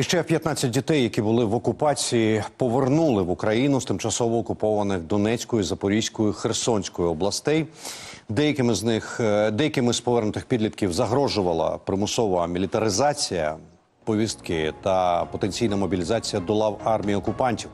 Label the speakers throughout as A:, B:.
A: Ще 15 дітей, які були в окупації, повернули в Україну з тимчасово окупованих Донецької, Запорізької, Херсонської областей. Деякими з них, е, деякими з повернутих підлітків загрожувала примусова мілітаризація повістки та потенційна мобілізація до лав армії окупантів.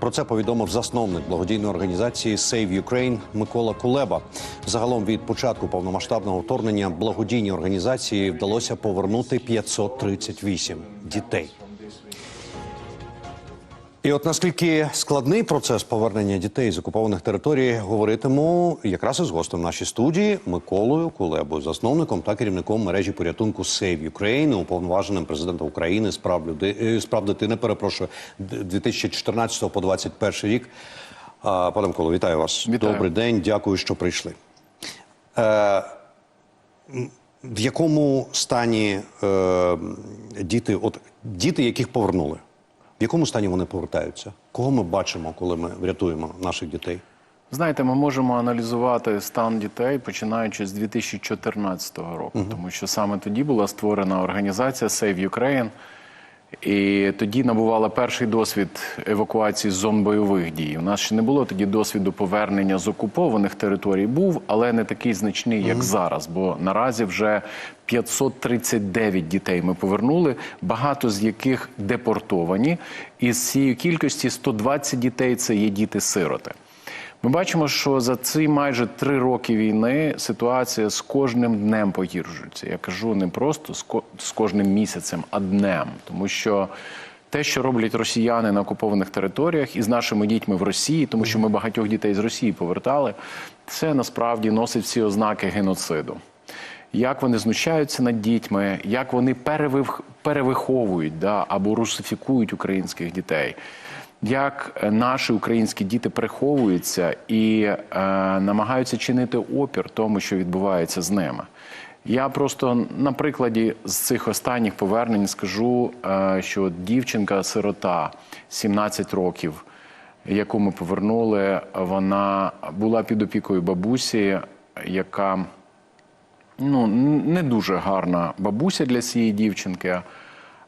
A: Про це повідомив засновник благодійної організації Save Ukraine Микола Кулеба. Загалом від початку повномасштабного вторгнення благодійній організації вдалося повернути 538 дітей. І от наскільки складний процес повернення дітей з окупованих територій, говоритиму якраз із гостем нашій студії Миколою Кулебою, засновником та керівником мережі порятунку Save Ukraine, уповноваженим президента України з прав люди е, з прав дитини. Перепрошую 2014 по 2021 рік. Пане Миколо, вітаю вас.
B: Вітаю.
A: Добрий день. Дякую, що прийшли. Е, в якому стані е, діти, от діти, яких повернули? В якому стані вони повертаються? Кого ми бачимо, коли ми врятуємо наших дітей?
B: Знаєте, ми можемо аналізувати стан дітей починаючи з 2014 року, тому що саме тоді була створена організація Save Ukraine, і тоді набувала перший досвід евакуації з зон бойових дій. У нас ще не було тоді досвіду повернення з окупованих територій. Був, але не такий значний, як зараз. Бо наразі вже 539 дітей ми повернули, багато з яких депортовані. І з цієї кількості 120 дітей це є діти-сироти. Ми бачимо, що за ці майже три роки війни ситуація з кожним днем погіршується. Я кажу не просто з кожним місяцем, а днем, тому що. Те, що роблять росіяни на окупованих територіях і з нашими дітьми в Росії, тому що ми багатьох дітей з Росії повертали, це насправді носить всі ознаки геноциду. Як вони знущаються над дітьми, як вони перевих, перевиховують да, або русифікують українських дітей, як наші українські діти приховуються і е, намагаються чинити опір тому, що відбувається з ними. Я просто на прикладі з цих останніх повернень скажу, е, що дівчинка-сирота 17 років, яку ми повернули, вона була під опікою бабусі, яка ну, не дуже гарна бабуся для цієї дівчинки.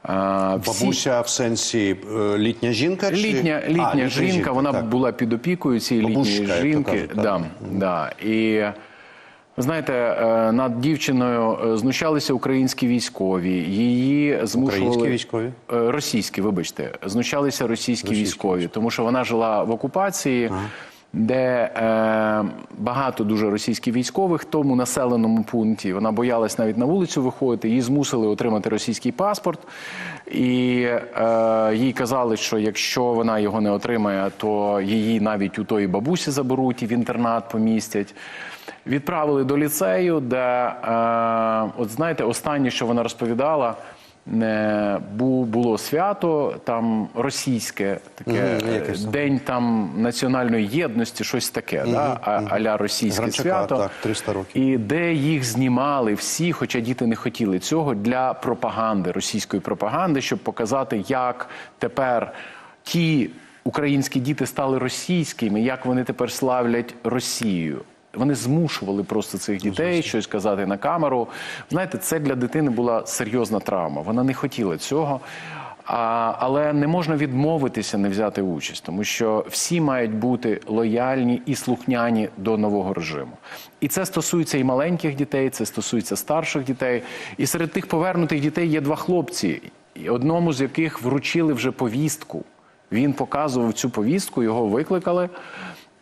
B: Е, всі-
A: Бабуся в сенсі е, літня жінка? Чи...
B: Літня,
A: А,
B: літня жінка, вона
A: так.
B: була під опікою цієї
A: Бабушка,
B: літньої жінки.
A: кажуть, так.
B: да, да. І знаєте, е, над дівчиною е, знущалися українські військові. Її змушували
A: Українські військові?
B: Російські, вибачте, знущалися російські,
A: Російські
B: військові, тому що вона жила в окупації. Де е, багато дуже російських військових в тому населеному пункті вона боялась навіть на вулицю виходити. Її змусили отримати російський паспорт, і е, їй казали, що якщо вона його не отримає, то її навіть у тої бабусі заберуть і в інтернат помістять. Відправили до ліцею, де е, от знаєте, останнє, що вона розповідала. Було свято там російське таке
A: там.
B: день там національної єдності, щось таке, да, а, аля російське
A: Гранчака,
B: свято.
A: так, 300 років.
B: І де їх знімали всі, хоча діти не хотіли цього для пропаганди, російської пропаганди, щоб показати, як тепер ті українські діти стали російськими, як вони тепер славлять Росію. Вони змушували просто цих дітей щось казати на камеру. Знаєте, це для дитини була серйозна травма. Вона не хотіла цього. А, але не можна відмовитися не взяти участь, тому що всі мають бути лояльні і слухняні до нового режиму. І це стосується і маленьких дітей, це стосується старших дітей. І серед тих повернутих дітей є два хлопці, одному з яких вручили вже повістку. Він показував цю повістку, його викликали.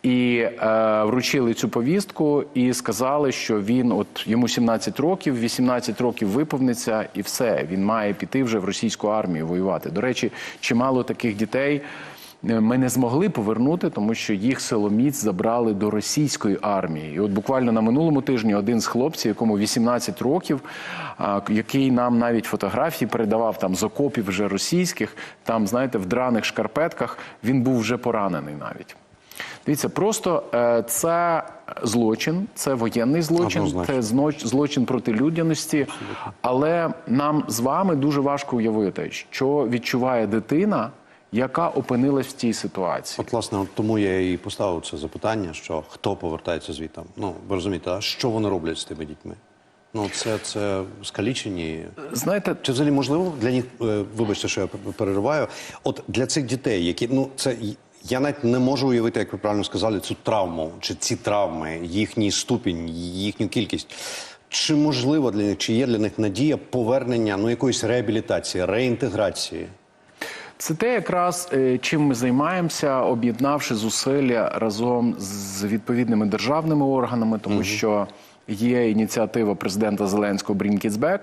B: І е, вручили цю повістку і сказали, що він, от йому 17 років, 18 років виповниться, і все, він має піти вже в російську армію воювати. До речі, чимало таких дітей е, ми не змогли повернути, тому що їх силоміць забрали до російської армії. І от буквально на минулому тижні один з хлопців, якому 18 років, який нам навіть фотографії передавав там з окопів вже російських, там, знаєте, в драних шкарпетках, він був вже поранений навіть. Дивіться, просто е, це злочин, це воєнний злочин,
A: Однозначно.
B: це злочин проти людяності. Але нам з вами дуже важко уявити, що відчуває дитина, яка опинилась в цій ситуації.
A: От, власне, от тому я і поставив це запитання, що хто повертається звідти. Ну, ви розумієте, а що вони роблять з тими дітьми? Ну це, це скалічені.
B: Знаєте,
A: Чи взагалі можливо для них, е, вибачте, що я перериваю, от для цих дітей, які ну це я навіть не можу уявити, як ви правильно сказали, цю травму чи ці травми, їхній ступінь, їхню кількість. Чи можливо для них, чи є для них надія повернення ну якоїсь реабілітації, реінтеграції?
B: Це те, якраз е, чим ми займаємося, об'єднавши зусилля разом з відповідними державними органами, тому що є ініціатива президента Зеленського «Bring Kids Back»,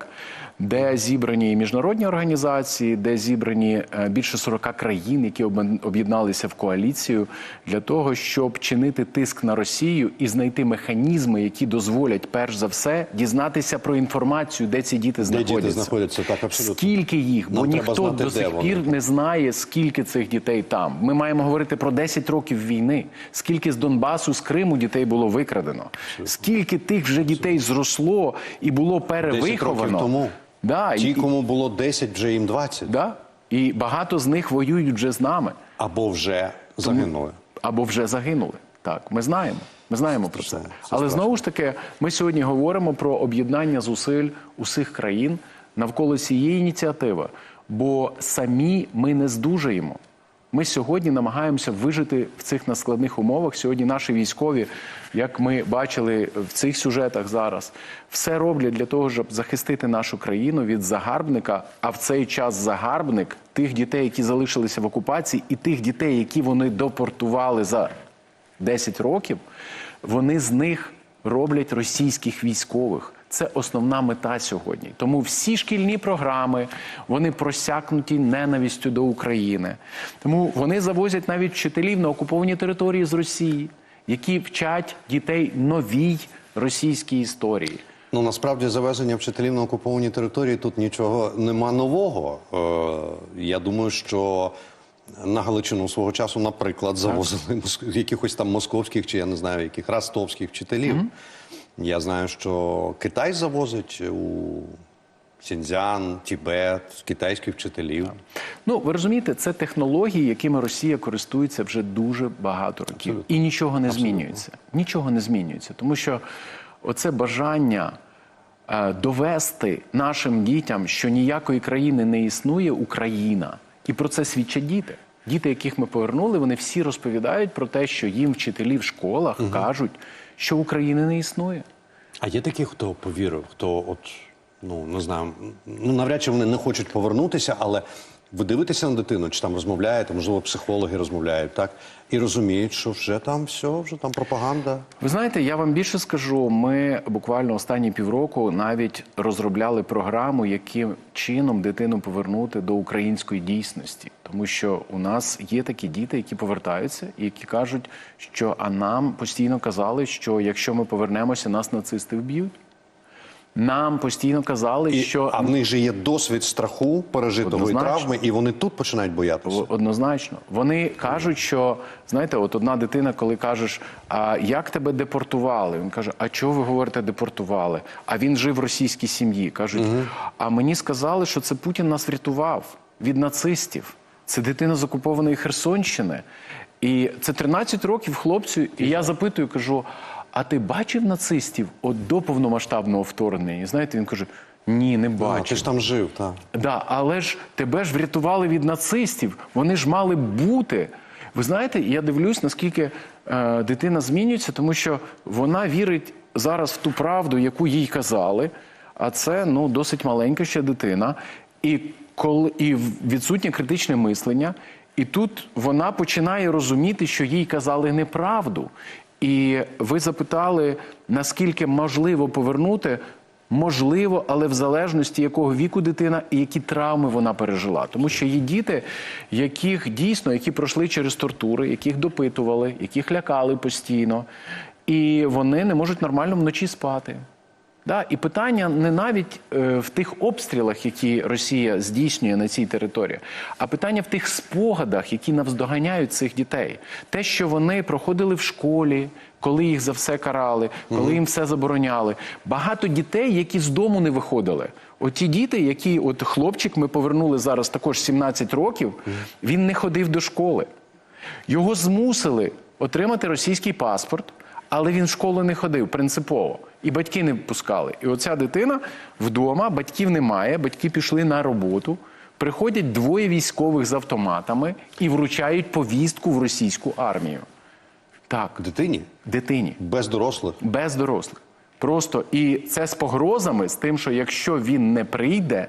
B: де зібрані міжнародні організації, де зібрані е, більше 40 країн, які об'єдналися в коаліцію для того, щоб чинити тиск на Росію і знайти механізми, які дозволять перш за все дізнатися про інформацію, де ці діти
A: Де
B: знаходяться.
A: діти знаходяться так абсолютно.
B: Скільки їх? Бо
A: Нам
B: ніхто до
A: де
B: сих
A: вони.
B: пір не знає, скільки цих дітей там. Ми маємо говорити про 10 років війни. Скільки з Донбасу, з Криму дітей було викрадено? Скільки тих вже дітей зросло і було
A: 10
B: перевиховано?
A: років тому.
B: Да,
A: Ті,
B: і,
A: кому було 10, вже їм 20.
B: да, і багато з них воюють вже з нами
A: Або вже загинули.
B: або вже загинули. Так, ми знаємо. Ми знаємо про це.
A: Це- це
B: Але
A: страшно.
B: знову ж таки, ми сьогодні говоримо про об'єднання зусиль усіх країн навколо цієї ініціативи, бо самі ми не здужаємо. Ми сьогодні намагаємося вижити в цих наскладних умовах. Сьогодні наші військові, як ми бачили в цих сюжетах зараз, все роблять для того, щоб захистити нашу країну від загарбника. А в цей час загарбник тих дітей, які залишилися в окупації, і тих дітей, які вони депортували за 10 років, вони з них роблять російських військових. Це основна мета сьогодні. Тому всі шкільні програми вони просякнуті ненавистю до України. Тому вони завозять навіть вчителів на окуповані території з Росії, які вчать дітей новій російській історії.
A: Ну насправді завезення вчителів на окуповані території тут нічого нема нового. Е, я думаю, що на Галичину свого часу, наприклад, завозили якихось там московських чи я не знаю, яких ростовських вчителів. Я знаю, що Китай завозить у Сіньцзян, Тібет, китайських вчителів.
B: Ну, ви розумієте, це технології, якими Росія користується вже дуже багато років. І нічого не змінюється. Нічого не змінюється. Тому що оце бажання е, довести нашим дітям, що ніякої країни не існує Україна. І про це свідчать діти. Діти, яких ми повернули, вони всі розповідають про те, що їм вчителі в школах кажуть, що України не існує.
A: А є такі, хто повірив, хто от, ну не знаю, ну навряд чи вони не хочуть повернутися, але ви дивитеся на дитину, чи там розмовляєте, можливо, психологи розмовляють, так? І розуміють, що вже там все, вже там пропаганда.
B: Ви знаєте, я вам більше скажу. Ми буквально останні півроку навіть розробляли програму, яким чином дитину повернути до української дійсності, тому що у нас є такі діти, які повертаються, і які кажуть, що а нам постійно казали, що якщо ми повернемося, нас нацисти вб'ють. Нам постійно казали,
A: І,
B: що
A: а в них же є досвід страху, пережитого і травми, і вони тут починають боятися.
B: Однозначно. Вони кажуть, що знаєте, от одна дитина, коли кажеш, а як тебе депортували? Він каже: А чого ви говорите депортували? А він жив в російській сім'ї. Кажуть, а мені сказали, що це Путін нас врятував від нацистів. Це дитина з окупованої Херсонщини. І це 13 років хлопцю. І я запитую, кажу: а ти бачив нацистів от до повномасштабного вторгнення? І знаєте, він каже: Ні, не
A: А, ти ж там жив, так.
B: Да, але ж тебе ж врятували від нацистів. Вони ж мали бути. Ви знаєте, я дивлюсь, наскільки е, дитина змінюється, тому що вона вірить зараз в ту правду, яку їй казали. А це ну досить маленька ще дитина, і коли і відсутнє критичне мислення. І тут вона починає розуміти, що їй казали неправду. І ви запитали, наскільки можливо повернути. Можливо, але в залежності якого віку дитина і які травми вона пережила. Тому що є діти, яких дійсно які пройшли через тортури, яких допитували, яких лякали постійно, і вони не можуть нормально вночі спати. Да? І питання не навіть е, в тих обстрілах, які Росія здійснює на цій території, а питання в тих спогадах, які навздоганяють цих дітей. Те, що вони проходили в школі, коли їх за все карали, коли їм все забороняли. Багато дітей, які з дому не виходили. Оті діти, які, от хлопчик, ми повернули зараз також 17 років, він не ходив до школи. Його змусили отримати російський паспорт, Але він в школу не ходив принципово. І батьки не пускали. І оця дитина вдома, батьків немає, батьки пішли на роботу. Приходять двоє військових з автоматами і вручають повістку в російську армію. Так,
A: Дитині
B: дитині
A: без дорослих.
B: без дорослих. Просто і це з погрозами, з тим, що якщо він не прийде,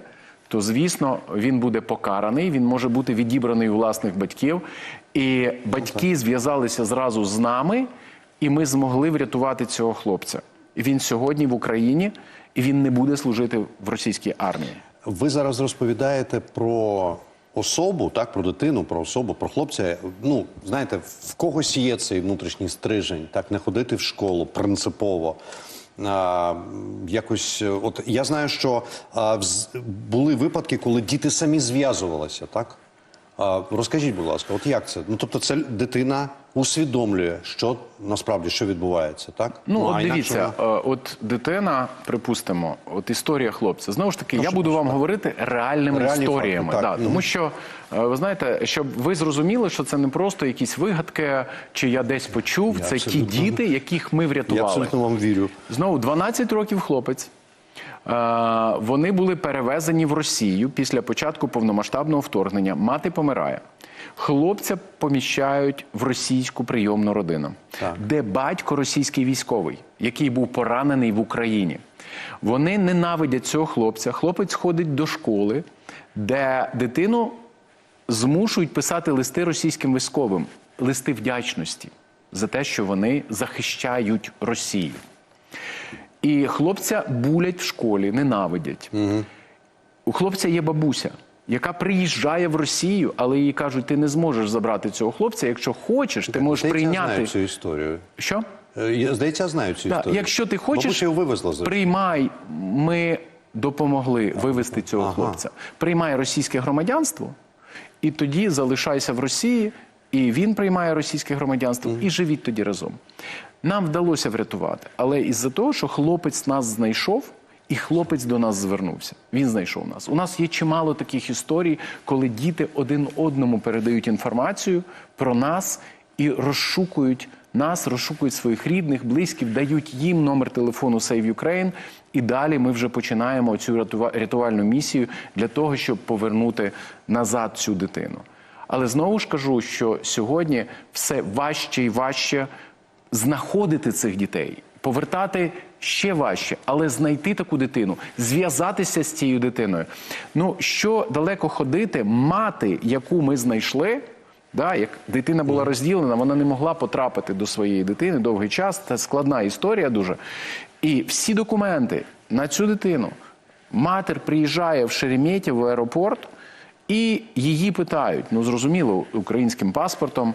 B: то звісно він буде покараний, він може бути відібраний у власних батьків. І батьки зв'язалися зразу з нами, і ми змогли врятувати цього хлопця. Він сьогодні в Україні, і він не буде служити в російській армії.
A: Ви зараз розповідаєте про особу, так, про дитину, про особу, про хлопця. Ну, знаєте, в когось є цей внутрішній стрижень, так, не ходити в школу принципово. А, якось, от я знаю, що а, вз- були випадки, коли діти самі зв'язувалися, так? Розкажіть, будь ласка, от як це? Ну, тобто, це дитина усвідомлює, що насправді що відбувається, так?
B: Ну, от дивіться,
A: вона-
B: е, от дитина, припустимо, от історія хлопця. Знову ж таки, я буду вам говорити реальними
A: Реальні
B: історіями.
A: факти, так.
B: да, Тому що е, ви знаєте, щоб ви зрозуміли, що це не просто якісь вигадки, чи я десь почув.
A: Я
B: це ті діти, яких ми
A: Я
B: врятували.
A: абсолютно вам вірю.
B: Знову 12 років хлопець. Е, Вони були перевезені в Росію після початку повномасштабного вторгнення. Мати помирає. Хлопця поміщають в російську прийомну родину,
A: Так.
B: де батько російський військовий, який був поранений в Україні. Вони ненавидять цього хлопця. Хлопець ходить до школи, де дитину змушують писати листи російським військовим, листи вдячності за те, що вони захищають Росію. І хлопця булять в школі, ненавидять. У хлопця є бабуся, яка приїжджає в Росію, але їй кажуть, ти не зможеш забрати цього хлопця. Якщо хочеш, ти можеш
A: Здається, я знаю
B: прийняти.
A: цю історію.
B: Що?
A: Е, я- Здається, я знаю цю історію.
B: якщо ти хочеш,
A: вивезла
B: приймай. Ми допомогли вивезти цього
A: Ага.
B: хлопця. Приймай російське громадянство, і тоді залишайся в Росії, і він приймає російське громадянство, і живіть тоді разом. Нам вдалося врятувати, але із-за того, що хлопець нас знайшов. І хлопець до нас звернувся. Він знайшов нас. У нас є чимало таких історій, коли діти один одному передають інформацію про нас і розшукують нас, розшукують своїх рідних, близьких, дають їм номер телефону Save Ukraine. І далі ми вже починаємо цю рятува- рятувальну місію для того, щоб повернути назад цю дитину. Але знову ж кажу, що сьогодні все важче і важче знаходити цих дітей, повертати ще важче, але знайти таку дитину, зв'язатися з цією дитиною. Ну що далеко ходити, мати, яку ми знайшли. Да, як дитина була розділена, вона не могла потрапити до своєї дитини довгий час. Це складна історія дуже. І всі документи на цю дитину матір приїжджає в Шереметьєво в аеропорт, і її питають: ну зрозуміло, українським паспортом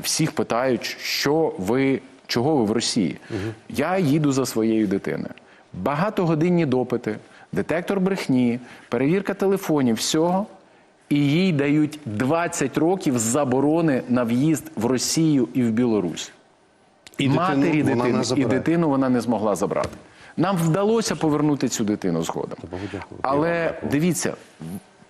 B: всіх питають, що ви, чого ви в Росії. Я їду за своєю дитиною. Багатогодинні допити, детектор брехні, перевірка телефонів, всього. І їй дають 20 років заборони на в'їзд в Росію і в Білорусь.
A: І
B: Матері дитини
A: не
B: і дитину вона не змогла забрати. Нам вдалося повернути цю дитину згодом. Але дивіться,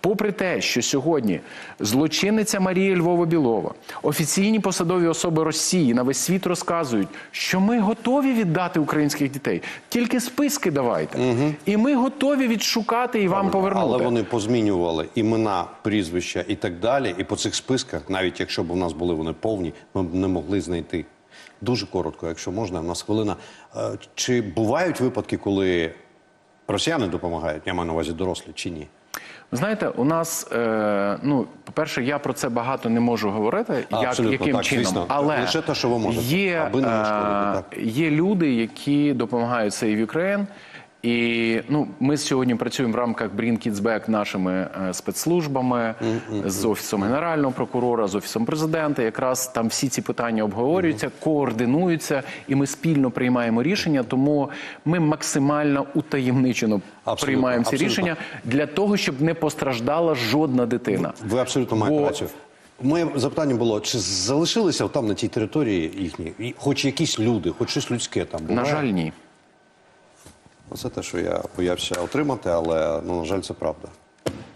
B: попри те, що сьогодні злочинниця Марія Львова Білова, офіційні посадові особи Росії на весь світ розказують, що ми готові віддати українських дітей. Тільки списки давайте. І ми готові відшукати і вам повернути.
A: Але вони позмінювали імена, прізвища і так далі. І по цих списках, навіть якщо б у нас були вони повні, ми б не могли знайти. Дуже коротко, якщо можна, у нас хвилина. Е, Чи бувають випадки, коли росіяни допомагають? Я маю на увазі дорослі чи ні?
B: Ви знаєте, у нас, е, ну, по-перше, я про це багато не можу говорити, як, яким
A: так,
B: чином.
A: звісно.
B: Але
A: Лише те, що ви можете,
B: Є,
A: аби не
B: е, є люди, які допомагають Save Ukraine. І ну, ми сьогодні працюємо в рамках Bring Kids Back нашими е, спецслужбами з офісом генерального прокурора, з офісом президента. Якраз там всі ці питання обговорюються, координуються, і ми спільно приймаємо рішення. Тому ми максимально утаємничено
A: Абсолютно,
B: приймаємо ці
A: абсолютно.
B: рішення для того, щоб не постраждала жодна дитина.
A: Ви абсолютно маєте
B: Бо-
A: рацію. Моє запитання було: чи залишилися там на тій території їхні, хоч якісь люди, хоч щось людське там буває?
B: На жаль, ні.
A: Це те, що я боявся отримати, але ну, на жаль, це правда.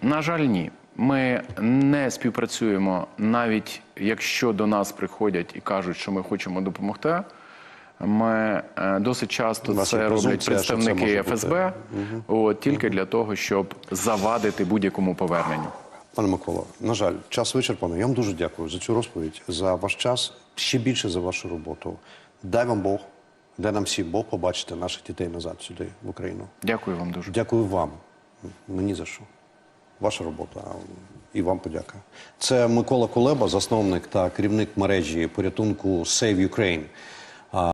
B: На жаль, ні. Ми не співпрацюємо, навіть якщо до нас приходять і кажуть, що ми хочемо допомогти. Ми е, досить часто це роблять
A: що це
B: представники. ФСБ, от, тільки для того, щоб завадити будь-якому поверненню.
A: Пане Миколо, на жаль, час вичерпано. Я вам дуже дякую за цю розповідь, за ваш час, ще більше за вашу роботу. Дай вам Бог, дай нам всім Бог побачити наших дітей назад сюди, в Україну.
B: Дякую вам дуже.
A: Дякую вам. Мені за що. Ваша робота. І вам подяка. Це Микола Кулеба, засновник та керівник мережі порятунку Save Ukraine.